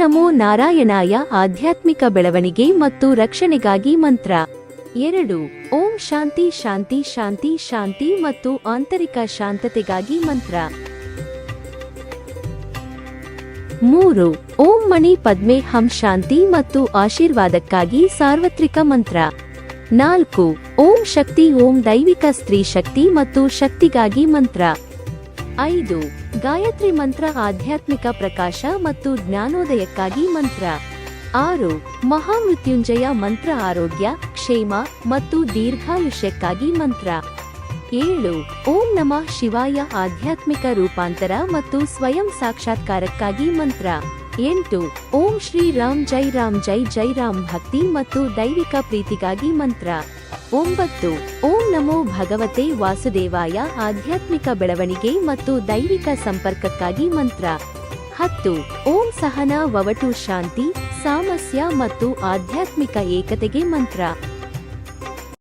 ನಮೋ ನಾರಾಯಣಾಯ ಆಧ್ಯಾತ್ಮಿಕ ಬೆಳವಣಿಗೆ ಮತ್ತು ರಕ್ಷಣೆಗಾಗಿ ಮಂತ್ರ. ಎರಡು, ಓಂ ಶಾಂತಿ ಶಾಂತಿ ಶಾಂತಿ ಶಾಂತಿ ಮತ್ತು ಆಂತರಿಕ ಶಾಂತತೆಗಾಗಿ ಮಂತ್ರ. ಮೂರು, ಓಂ ಮಣಿ ಪದ್ಮೆ ಹಂ ಶಾಂತಿ ಮತ್ತು ಆಶೀರ್ವಾದಕ್ಕಾಗಿ ಸಾರ್ವತ್ರಿಕ ಮಂತ್ರ. ನಾಲ್ಕು, ಓಂ ಶಕ್ತಿ ಓಂ ದೈವಿಕ ಸ್ತ್ರೀ ಶಕ್ತಿ ಮತ್ತು ಶಕ್ತಿಗಾಗಿ ಮಂತ್ರ. ಐದು, ಗಾಯತ್ರಿ ಮಂತ್ರ ಆಧ್ಯಾತ್ಮಿಕ ಪ್ರಕಾಶ ಮತ್ತು ಜ್ಞಾನೋದಯಕ್ಕಾಗಿ ಮಂತ್ರ. ಆರು, ಮಹಾಮೃತ್ಯುಂಜಯ ಮಂತ್ರ ಆರೋಗ್ಯ, ಕ್ಷೇಮ ಮತ್ತು ದೀರ್ಘಾಯುಷ್ಯಕ್ಕಾಗಿ ಮಂತ್ರ. ಏಳು, ಓಂ ನಮಃ ಶಿವಾಯ ಆಧ್ಯಾತ್ಮಿಕ ರೂಪಾಂತರ ಮತ್ತು ಸ್ವಯಂ ಸಾಕ್ಷಾತ್ಕಾರಕ್ಕಾಗಿ ಮಂತ್ರ. ಎಂಟು, ಓಂ ಶ್ರೀ ರಾಮ್ ಜೈ ರಾಮ್ ಜೈ ಜೈ ರಾಮ್ ಭಕ್ತಿ ಮತ್ತು ದೈವಿಕ ಪ್ರೀತಿಗಾಗಿ ಮಂತ್ರ. ಒಂಬತ್ತು, ಓಂ ನಮೋ ಭಗವತೆ ವಾಸುದೇವಾಯ ಆಧ್ಯಾತ್ಮಿಕ ಬೆಳವಣಿಗೆ ಮತ್ತು ದೈವಿಕ ಸಂಪರ್ಕಕ್ಕಾಗಿ ಮಂತ್ರ. ಹತ್ತು, ಓಂ ಸಹನ ವವಟು ಶಾಂತಿ, ಸಾಮಸ್ಯ ಮತ್ತು ಆಧ್ಯಾತ್ಮಿಕ ಏಕತೆಗೆ ಮಂತ್ರ.